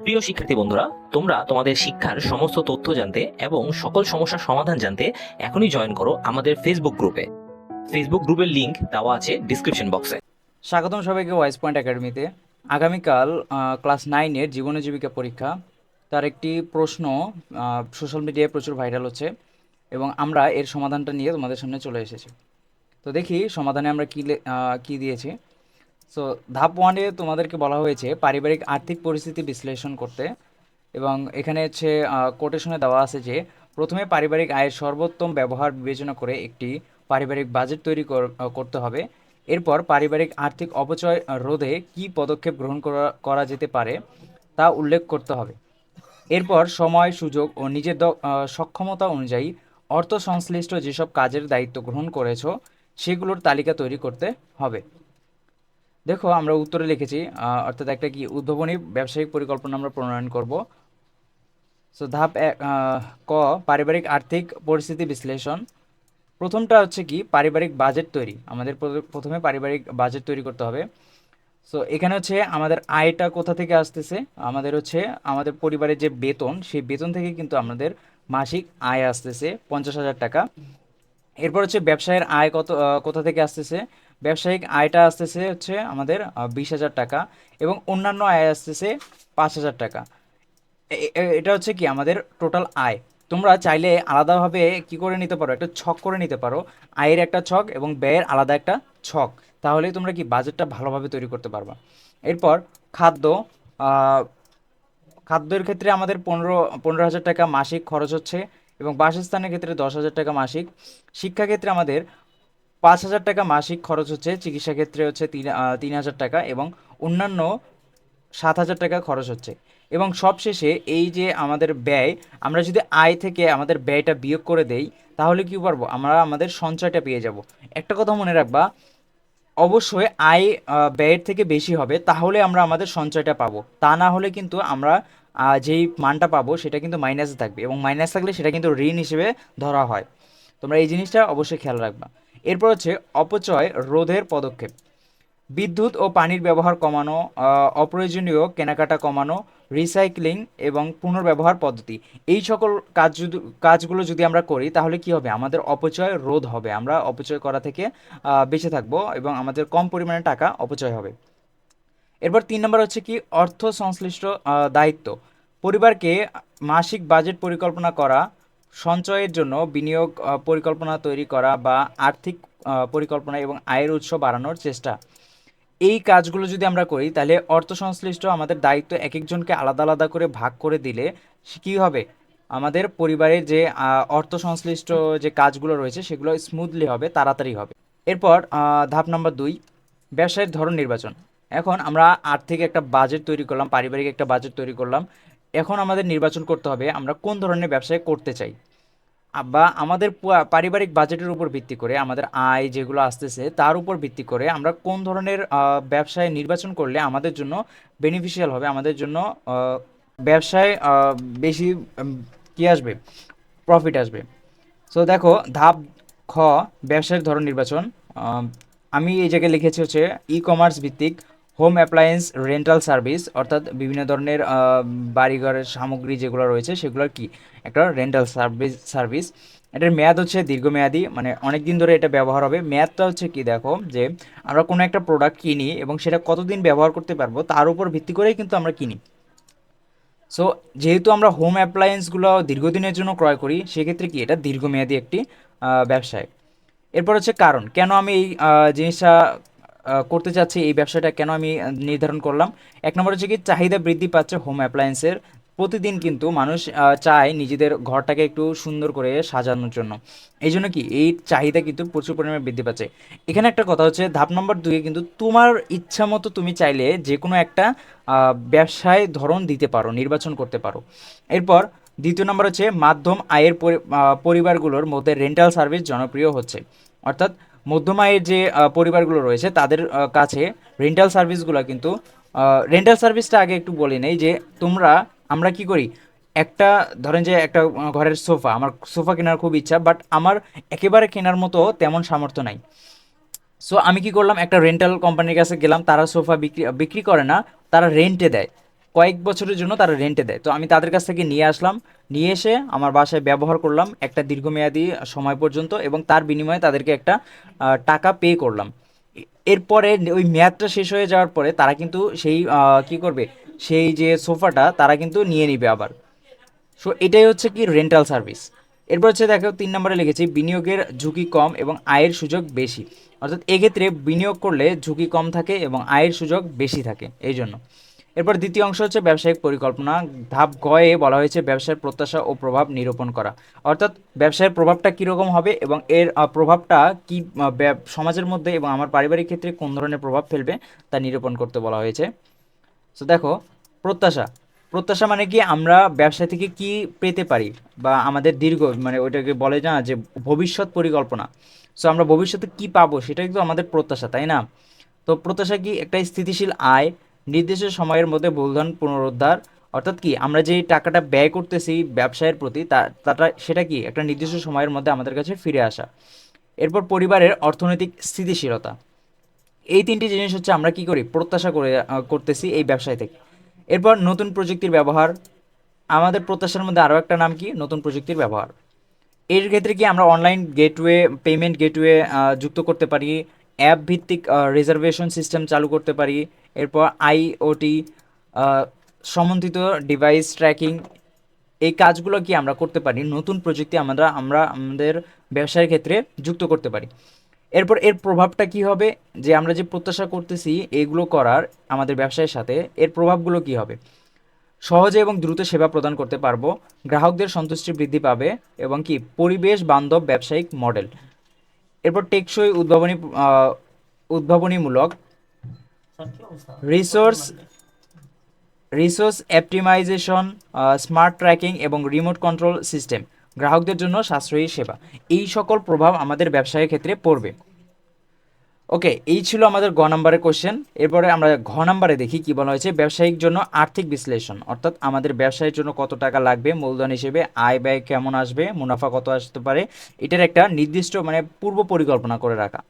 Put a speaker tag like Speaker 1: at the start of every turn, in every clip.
Speaker 1: প্রিয় শিক্ষার্থী বন্ধুরা, তোমরা তোমাদের শিক্ষার সমস্ত তথ্য জানতে এবং সকল সমস্যার সমাধান জানতে এখনই জয়েন করো আমাদের ফেসবুক গ্রুপে ফেসবুক গ্রুপের লিংক দেওয়া আছে ডিসক্রিপশন বক্সে
Speaker 2: স্বাগতম সবাইকে ওয়াইস পয়েন্ট একাডেমিতে আগামীকাল ক্লাস নাইনের জীবন জীবিকা পরীক্ষা। তার একটি প্রশ্ন সোশ্যাল মিডিয়ায় প্রচুর ভাইরাল হচ্ছে এবং আমরা এর সমাধানটা নিয়ে তোমাদের সামনে চলে এসেছি। তো দেখি সমাধানে আমরা কী কী দিয়েছি। সো ধাপ ওয়ানে তোমাদেরকে বলা হয়েছে পারিবারিক আর্থিক পরিস্থিতি বিশ্লেষণ করতে এবং এখানে হচ্ছে কোটেশনে দেওয়া আছে যে, প্রথমে পারিবারিক আয়ের সর্বোত্তম ব্যবহার বিবেচনা করে একটি পারিবারিক বাজেট তৈরি কর- করতে হবে। এরপর পারিবারিক আর্থিক অপচয় রোধে কী পদক্ষেপ গ্রহণ করা যেতে পারে তা উল্লেখ করতে হবে। এরপর সময়, সুযোগ ও নিজের সক্ষমতা অনুযায়ী অর্থ সংশ্লিষ্ট যেসব কাজের দায়িত্ব গ্রহণ করেছ, সেগুলোর তালিকা তৈরি করতে হবে। দেখো, আমরা উত্তরে লিখেছি অর্থাৎ একটা কি, উদ্ভাবনী ব্যবসায়িক পরিকল্পনা আমরা প্রণয়ন করব। সো ধাপ ক, পারিবারিক আর্থিক পরিস্থিতি বিশ্লেষণ। প্রথমটা হচ্ছে কি, পারিবারিক বাজেট তৈরি। আমাদের প্রথমে পারিবারিক বাজেট তৈরি করতে হবে। সো এখানে হচ্ছে আমাদের আয়টা কোথা থেকে আসতেছে? আমাদের হচ্ছে, আমাদের পরিবারের যে বেতন, সেই বেতন থেকে কিন্তু আমাদের মাসিক আয় আসতেছে পঞ্চাশ হাজার টাকা। এরপর হচ্ছে ব্যবসায়ের আয় কত কোথা থেকে আসতেছে? ব্যবসায়িক আয়টা আসতেছে হচ্ছে আমাদের বিশ হাজার টাকা এবং অন্যান্য আয় আসতেছে পাঁচ হাজার টাকা। এটা হচ্ছে কি আমাদের টোটাল আয়। তোমরা চাইলে আলাদাভাবে কি করে নিতে পারো? একটা ছক করে নিতে পারো। আয়ের একটা ছক এবং ব্যয়ের আলাদা একটা ছক। তাহলে তোমরা কি বাজেটটা ভালোভাবে তৈরি করতে পারবা। এরপর খাদ্য খাদ্যের ক্ষেত্রে আমাদের পনেরো পনেরো হাজার টাকা মাসিক খরচ হচ্ছে এবং বাসস্থানের ক্ষেত্রে দশ হাজার টাকা মাসিক। শিক্ষা ক্ষেত্রে আমাদের পাঁচ হাজার টাকা মাসিক খরচ হচ্ছে চিকিৎসা ক্ষেত্রে হচ্ছে তিন তিন হাজার টাকা এবং অন্যান্য সাত হাজার টাকা খরচ হচ্ছে। এবং সবশেষে এই যে আমাদের ব্যয়, আমরা যদি আয় থেকে আমাদের ব্যয়টা বিয়োগ করে দেই, তাহলে কি পারব? আমরা আমাদের সঞ্চয়টা পেয়ে যাব। একটা কথা মনে রাখবা, অবশ্যই আয় ব্যয়ের থেকে বেশি হবে, তাহলে আমরা আমাদের সঞ্চয়টা পাবো। তা না হলে কিন্তু আমরা যেই মানটা পাবো, সেটা কিন্তু মাইনাসে থাকবে এবং মাইনাস থাকলে সেটা কিন্তু ঋণ হিসেবে ধরা হয়। তোমরা এই জিনিসটা অবশ্যই খেয়াল রাখবা। এরপর হচ্ছে অপচয় রোধের পদক্ষেপ। বিদ্যুৎ ও পানির ব্যবহার কমানো অপ্রয়োজনীয় কেনাকাটা কমানো রিসাইক্লিং এবং পুনর্ব্যবহার পদ্ধতি। এই সকল কাজ কাজগুলো যদি আমরা করি, তাহলে কি হবে? আমাদের অপচয় রোধ হবে। আমরা অপচয় করা থেকে বেঁচে থাকব এবং আমাদের কম পরিমাণে টাকা অপচয় হবে। এরপর তিন নম্বর হচ্ছে কি? অর্থ সংশ্লিষ্ট দায়িত্ব। পরিবারকে মাসিক বাজেট পরিকল্পনা করা সঞ্চয়ের জন্য বিনিয়োগ পরিকল্পনা তৈরি করা বা আর্থিক পরিকল্পনা এবং আয়ের উৎস বাড়ানোর চেষ্টা। এই কাজগুলো যদি আমরা করি, তাহলে অর্থ সংশ্লিষ্ট আমাদের দায়িত্ব এক একজনকে আলাদা আলাদা করে ভাগ করে দিলে কী হবে? আমাদের পরিবারের যে অর্থ সংশ্লিষ্ট যে কাজগুলো রয়েছে, সেগুলো স্মুথলি হবে, তাড়াতাড়ি হবে। এরপর ধাপ নম্বর দুই, ব্যবসায়ের ধরন নির্বাচন। এখন আমরা আর্থিক একটা বাজেট তৈরি করলাম, পারিবারিক একটা বাজেট তৈরি করলাম। এখন আমাদের নির্বাচন করতে হবে, আমরা কোন ধরনের ব্যবসায় করতে চাই? বা আমাদের পারিবারিক বাজেটের উপর ভিত্তি করে, আমাদের আয় যেগুলো আসতেছে তার উপর ভিত্তি করে আমরা কোন ধরনের ব্যবসায় নির্বাচন করলে আমাদের জন্য বেনিফিশিয়াল হবে, আমাদের জন্য ব্যবসায় বেশি কি আসবে? প্রফিট আসবে। সো দেখো, ধাপ খ ব্যবসায়ের ধরন নির্বাচন। আমি এই জায়গায় লিখেছি হচ্ছে ই কমার্স ভিত্তিক হোম অ্যাপ্লায়েন্স, রেন্টাল সার্ভিস, অর্থাৎ বিভিন্ন ধরনের বাড়িঘরের সামগ্রী যেগুলো রয়েছে, সেগুলোর কি? একটা রেন্টাল সার্ভিস সার্ভিস। এটার মেয়াদ হচ্ছে দীর্ঘমেয়াদী মানে অনেক দিন ধরে এটা ব্যবহার হবে। মেয়াদটা হচ্ছে কি দেখো, যে আমরা কোনো একটা প্রোডাক্ট কিনি এবং সেটা কতদিন ব্যবহার করতে পারব, তার উপর ভিত্তি করেই কিন্তু আমরা কিনি। সো যেহেতু আমরা হোম অ্যাপ্লায়েন্সগুলো দীর্ঘদিনের জন্য ক্রয় করি, সেক্ষেত্রে কি এটা দীর্ঘমেয়াদী একটি ব্যবসায়। এরপর হচ্ছে কারণ। কেন আমি এই জিনিসটা করতে চাচ্ছি এই ব্যবসাটা কেন আমি নির্ধারণ করলাম? এক নম্বর হচ্ছে কি, চাহিদা বৃদ্ধি পাচ্ছে হোম অ্যাপ্লায়েন্সের প্রতিদিন কিন্তু মানুষ চায় নিজেদের ঘরটাকে একটু সুন্দর করে সাজানোর জন্য। এই জন্য কি, এই চাহিদা কিন্তু প্রচুর পরিমাণে বৃদ্ধি পাচ্ছে। এখানে একটা কথা হচ্ছে, ধাপ নম্বর দুয়ে কিন্তু তোমার ইচ্ছা মতো তুমি চাইলে যে কোনো একটা ব্যবসায় ধরন দিতে পারো, নির্বাচন করতে পারো। এরপর দ্বিতীয় নম্বর হচ্ছে, মাধ্যম আয়ের পরিবারগুলোর মধ্যে রেন্টাল সার্ভিস জনপ্রিয় হচ্ছে। অর্থাৎ মধ্যম আয়ের যে পরিবারগুলো রয়েছে, তাদের কাছে রেন্টাল সার্ভিসগুলো কিন্তু রেন্টাল সার্ভিসটা আগে একটু বলে নেই যে, তোমরা, আমরা কি করি? একটা, ধরেন যে একটা ঘরের সোফা, আমার সোফা কেনার খুব ইচ্ছা বাট আমার একেবারে কেনার মতো তেমন সামর্থ্য নাই। সো আমি কি করলাম? একটা রেন্টাল কোম্পানির কাছে গেলাম, তারা সোফা বিক্রি বিক্রি করে না, তারা রেন্টে দেয়। কয়েক বছরের জন্য তারা রেন্টে দেয়। তো আমি তাদের কাছ থেকে নিয়ে আসলাম, নিয়ে এসে আমার বাসায় ব্যবহার করলাম একটা দীর্ঘমেয়াদী সময় পর্যন্ত এবং তার বিনিময়ে তাদেরকে একটা টাকা পে করলাম। এরপরে ওই মেয়াদটা শেষ হয়ে যাওয়ার পরে তারা কিন্তু সেই কি করবে? সেই যে সোফাটা তারা কিন্তু নিয়ে নিবে আবার। সো এটাই হচ্ছে কি রেন্টাল সার্ভিস এরপর হচ্ছে দেখো তিন নম্বরে লিখেছি, বিনিয়োগের ঝুঁকি কম এবং আয়ের সুযোগ বেশি। অর্থাৎ এক্ষেত্রে বিনিয়োগ করলে ঝুঁকি কম থাকে এবং আয়ের সুযোগ বেশি থাকে এই জন্য এরপর দ্বিতীয় অংশ হচ্ছে ব্যবসায়িক পরিকল্পনা। ধাপ গয়ে বলা হয়েছে ব্যবসায়ের প্রত্যাশা ও প্রভাব নিরূপণ করা। অর্থাৎ ব্যবসায়ের প্রভাবটা কীরকম হবে এবং এর প্রভাবটা কি সমাজের মধ্যে এবং আমার পারিবারিক ক্ষেত্রে কোন ধরনের প্রভাব ফেলবে তা নিরূপণ করতে বলা হয়েছে। সো দেখো, প্রত্যাশা। প্রত্যাশা মানে কি? আমরা ব্যবসা থেকে কি পেতে পারি? বা আমাদের দীর্ঘ মানে ওইটাকে বলে না যে ভবিষ্যৎ পরিকল্পনা। সো আমরা ভবিষ্যতে কি পাবো সেটা কিন্তু আমাদের প্রত্যাশা, তাই না? তো প্রত্যাশা কি? একটা স্থিতিশীল আয় নির্দিষ্ট সময়ের মধ্যে মূলধন পুনরুদ্ধার, অর্থাৎ কি আমরা যে টাকাটা ব্যয় করতেছি ব্যবসায়ের প্রতি তাটা, সেটা কি একটা নির্দিষ্ট সময়ের মধ্যে আমাদের কাছে ফিরে আসা। এরপর পরিবারের অর্থনৈতিক স্থিতিশীলতা। এই তিনটি জিনিস হচ্ছে আমরা কি করি? প্রত্যাশা করে করতেছি এই ব্যবসায় থেকে। এরপর নতুন প্রযুক্তির ব্যবহার। আমাদের প্রত্যাশার মধ্যে আরও একটা নাম কি? নতুন প্রযুক্তির ব্যবহার। এর ক্ষেত্রে কি আমরা অনলাইন গেটওয়ে, পেমেন্ট গেটওয়ে যুক্ত করতে পারি। অ্যাপ ভিত্তিক রিজার্ভেশন সিস্টেম চালু করতে পারি। এরপর আইওটি সমন্বিত ডিভাইস ট্র্যাকিং এই কাজগুলো কি আমরা করতে পারি? নতুন প্রযুক্তি আমরা আমরা আমাদের ব্যবসায়ের ক্ষেত্রে যুক্ত করতে পারি। এরপর এর প্রভাবটা কি হবে? যে আমরা যে প্রত্যাশা করতেছি এগুলো করার আমাদের ব্যবসায়ের সাথে, এর প্রভাবগুলো কি হবে? সহজে এবং দ্রুত সেবা প্রদান করতে পারব, গ্রাহকদের সন্তুষ্টি বৃদ্ধি পাবে এবং কি পরিবেশ বান্ধব ব্যবসায়িক মডেল। এরপর টেকসই উদ্ভাবনী উদ্ভাবনীমূলক resource resource optimization smart tracking এবং রিমোট কন্ট্রোল সিস্টেম গ্রাহকদের জন্য সাশ্রয়ী সেবা। এই সকল প্রভাব আমাদের ব্যবসায়ের ক্ষেত্রে পড়বে। ওকে, এই ছিল আমাদের গ নাম্বারের কোশ্চেন এরপরে আমরা ঘ নাম্বারে দেখি কি বলা হয়েছে। ব্যবসায়িক জন্য আর্থিক বিশ্লেষণ, অর্থাৎ আমাদের ব্যবসায়ের জন্য কত টাকা লাগবে, মূলধন হিসেবে আয় ব্যয় কেমন আসবে, মুনাফা কত আসতে পারে, এটার একটা নির্দিষ্ট মানে পূর্ব পরিকল্পনা করে রাখা।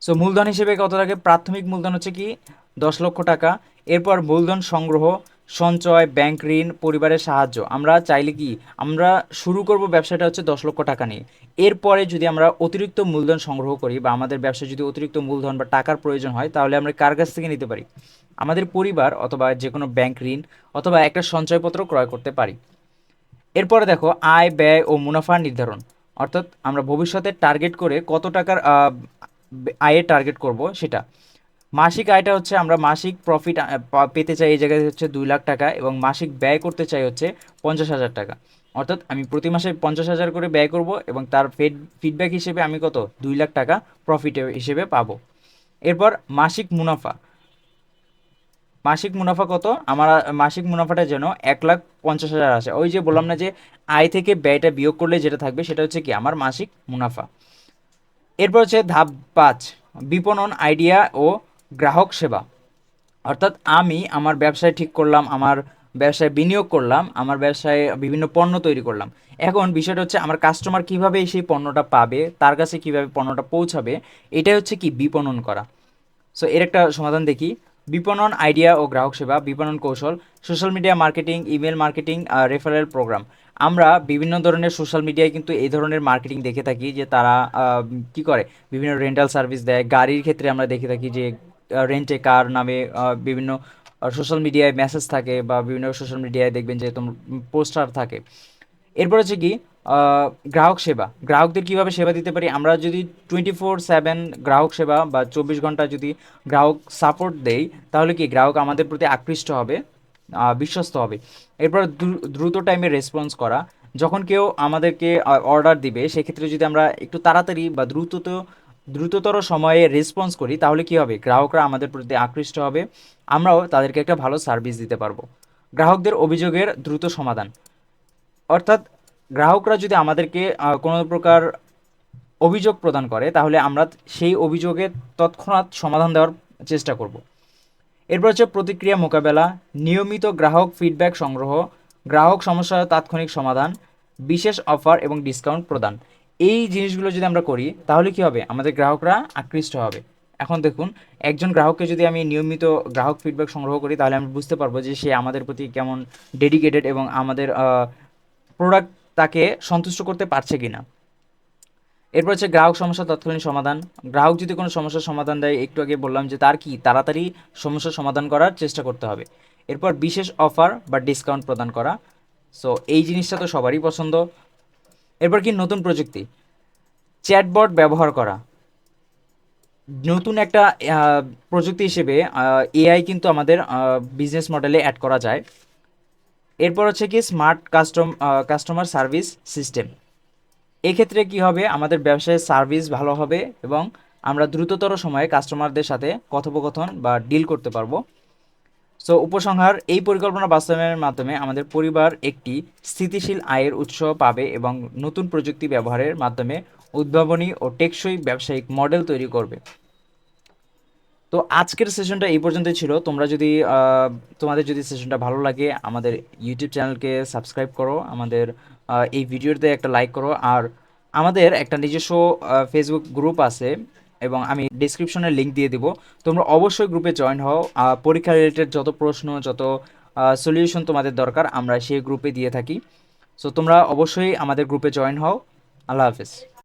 Speaker 2: সো মূলধন হিসেবে কত লাগে প্রাথমিক মূলধন হচ্ছে কি? দশ লক্ষ টাকা। এরপর মূলধন সংগ্রহ, সঞ্চয় ব্যাংক ঋণ, পরিবারের সাহায্য। আমরা চাইলে কি? আমরা শুরু করব ব্যবসাটা হচ্ছে দশ লক্ষ টাকা নিয়ে। এরপরে যদি আমরা অতিরিক্ত মূলধন সংগ্রহ করি বা আমাদের ব্যবসায় যদি অতিরিক্ত মূলধন বা টাকার প্রয়োজন হয়, তাহলে আমরা কার কাছ থেকে নিতে পারি? আমাদের পরিবার অথবা যে কোনো ব্যাংক ঋণ অথবা একটা সঞ্চয়পত্র ক্রয় করতে পারি। এরপরে দেখো, আয়, ব্যয় ও মুনাফা নির্ধারণ। অর্থাৎ আমরা ভবিষ্যতে টার্গেট করে কত টাকার আয়ের টার্গেট করব সেটা। মাসিক আয়টা হচ্ছে আমরা মাসিক প্রফিট পেতে চাই এই জায়গায় হচ্ছে দুই লাখ টাকা এবং মাসিক ব্যয় করতে চাই হচ্ছে পঞ্চাশ হাজার টাকা। অর্থাৎ আমি প্রতি মাসে পঞ্চাশ হাজার করে ব্যয় করব এবং তার ফিড ফিডব্যাক হিসেবে আমি কত? দুই লাখ টাকা প্রফিট হিসেবে পাবো। এরপর মাসিক মুনাফা। মাসিক মুনাফা কত? আমার, মাসিক মুনাফাটা যেন এক লাখ পঞ্চাশ হাজার আসে। ওই যে বললাম না যে আয় থেকে ব্যয়টা বিয়োগ করলে যেটা থাকবে সেটা হচ্ছে কি? আমার মাসিক মুনাফা। এরপর হচ্ছে ধাপ পাঁচ, বিপণন আইডিয়া ও গ্রাহক সেবা। অর্থাৎ আমি আমার ব্যবসায় ঠিক করলাম, আমার ব্যবসায় বিনিয়োগ করলাম, আমার ব্যবসায় বিভিন্ন পণ্য তৈরি করলাম। এখন বিষয়টা হচ্ছে আমার কাস্টমার কীভাবে সেই পণ্যটা পাবে, তার কাছে কীভাবে পণ্যটা পৌঁছাবে, এটাই হচ্ছে কি বিপণন করা। সো এর একটা সমাধান দেখি। বিপণন আইডিয়া ও গ্রাহক সেবা, বিপণন কৌশল, social media marketing, email marketing referral programme. আমরা বিভিন্ন ধরনের সোশ্যাল মিডিয়ায় কিন্তু এই ধরনের মার্কেটিং দেখে থাকি যে তারা কি করে? বিভিন্ন রেন্টাল সার্ভিস দেয়। গাড়ির ক্ষেত্রে আমরা দেখে থাকি যে রেন্টে কার নামে বিভিন্ন সোশ্যাল মিডিয়ায় মেসেজ থাকে বা বিভিন্ন সোশ্যাল মিডিয়ায় দেখবেন যে তোমার পোস্টার থাকে। এরপর হচ্ছে কি গ্রাহক সেবা। গ্রাহকদের কীভাবে সেবা দিতে পারি? আমরা যদি টোয়েন্টি ফোর সেভেন গ্রাহক সেবা বা চব্বিশ ঘণ্টা যদি গ্রাহক সাপোর্ট দেই, তাহলে কি গ্রাহক আমাদের প্রতি আকৃষ্ট হবে বিশ্বস্ত হবে। এরপর দ্রু- দ্রুত টাইমে রেসপন্স করা। যখন কেউ আমাদেরকে অর্ডার দিবে, সেক্ষেত্রে যদি আমরা একটু তাড়াতাড়ি বা দ্রুতত, দ্রুততর সময়ে রেসপন্স করি, তাহলে কি হবে? গ্রাহকরা আমাদের প্রতি আকৃষ্ট হবে। আমরাও তাদেরকে একটা ভালো সার্ভিস দিতে পারব। গ্রাহকদের অভিযোগের দ্রুত সমাধান। অর্থাৎ গ্রাহকরা যদি আমাদেরকে কোনো প্রকার অভিযোগ প্রদান করে, তাহলে আমরা সেই অভিযোগের তৎক্ষণাৎ সমাধান দেওয়ার চেষ্টা করব। এরপর হচ্ছে প্রতিক্রিয়া মোকাবেলা, নিয়মিত গ্রাহক ফিডব্যাক সংগ্রহ, গ্রাহক সমস্যার তাৎক্ষণিক সমাধান, বিশেষ অফার এবং ডিসকাউন্ট প্রদান। এই জিনিসগুলো যদি আমরা করি, তাহলে কি হবে? আমাদের গ্রাহকরা আকৃষ্ট হবে। এখন দেখুন, একজন গ্রাহককে যদি আমি নিয়মিত গ্রাহক ফিডব্যাক সংগ্রহ করি, তাহলে আমি বুঝতে পারব যে সে আমাদের প্রতি কেমন ডেডিকেটেড এবং আমাদের প্রোডাক্ট তাকে সন্তুষ্ট করতে পারছে কিনা। এরপর হচ্ছে গ্রাহক সমস্যা তৎক্ষণিক সমাধান। গ্রাহক যদি কোনো সমস্যার সমাধান দেয়, একটু আগে বললাম যে তার কি? তাড়াতাড়ি সমস্যার সমাধান করার চেষ্টা করতে হবে। এরপর বিশেষ অফার বা ডিসকাউন্ট প্রদান করা। সো এই জিনিসটা তো সবারই পছন্দ। এরপর কি? নতুন প্রযুক্তি। চ্যাটবট ব্যবহার করা। নতুন একটা প্রযুক্তি হিসেবে এআই কিন্তু আমাদের বিজনেস মডেলে অ্যাড করা যায়। এরপর হচ্ছে কি smart custom customer service system এক্ষেত্রে কি হবে? আমাদের ব্যবসায় সার্ভিস ভালো হবে এবং আমরা দ্রুততর সময়ে কাস্টমারদের সাথে কথোপকথন বা ডিল করতে পারব। সো উপসংহার, এই পরিকল্পনা বাস্তবায়নের মাধ্যমে আমাদের পরিবার একটি স্থিতিশীল আয়ের উৎস পাবে এবং নতুন প্রযুক্তি ব্যবহারের মাধ্যমে উদ্ভাবনী ও টেকসই ব্যবসায়িক মডেল তৈরি করবে। তো আজকের সেশনটা এই পর্যন্তই ছিল। তোমরা যদি তোমাদের যদি সেশনটা ভালো লাগে, আমাদের ইউটিউব চ্যানেলকে সাবস্ক্রাইব করো, আমাদের এই ভিডিওতে একটা লাইক করো, আর আমাদের একটা নিজস্ব ফেসবুক গ্রুপ আছে, এবং আমি ডিসক্রিপশনে লিঙ্ক দিয়ে দিব। তোমরা অবশ্যই গ্রুপে জয়েন হও পরীক্ষা রিলেটেড যত প্রশ্ন, যত সলিউশন তোমাদের দরকার, আমরা সেই গ্রুপে দিয়ে থাকি। সো তোমরা অবশ্যই আমাদের গ্রুপে জয়েন হও। আল্লাহ হাফেজ।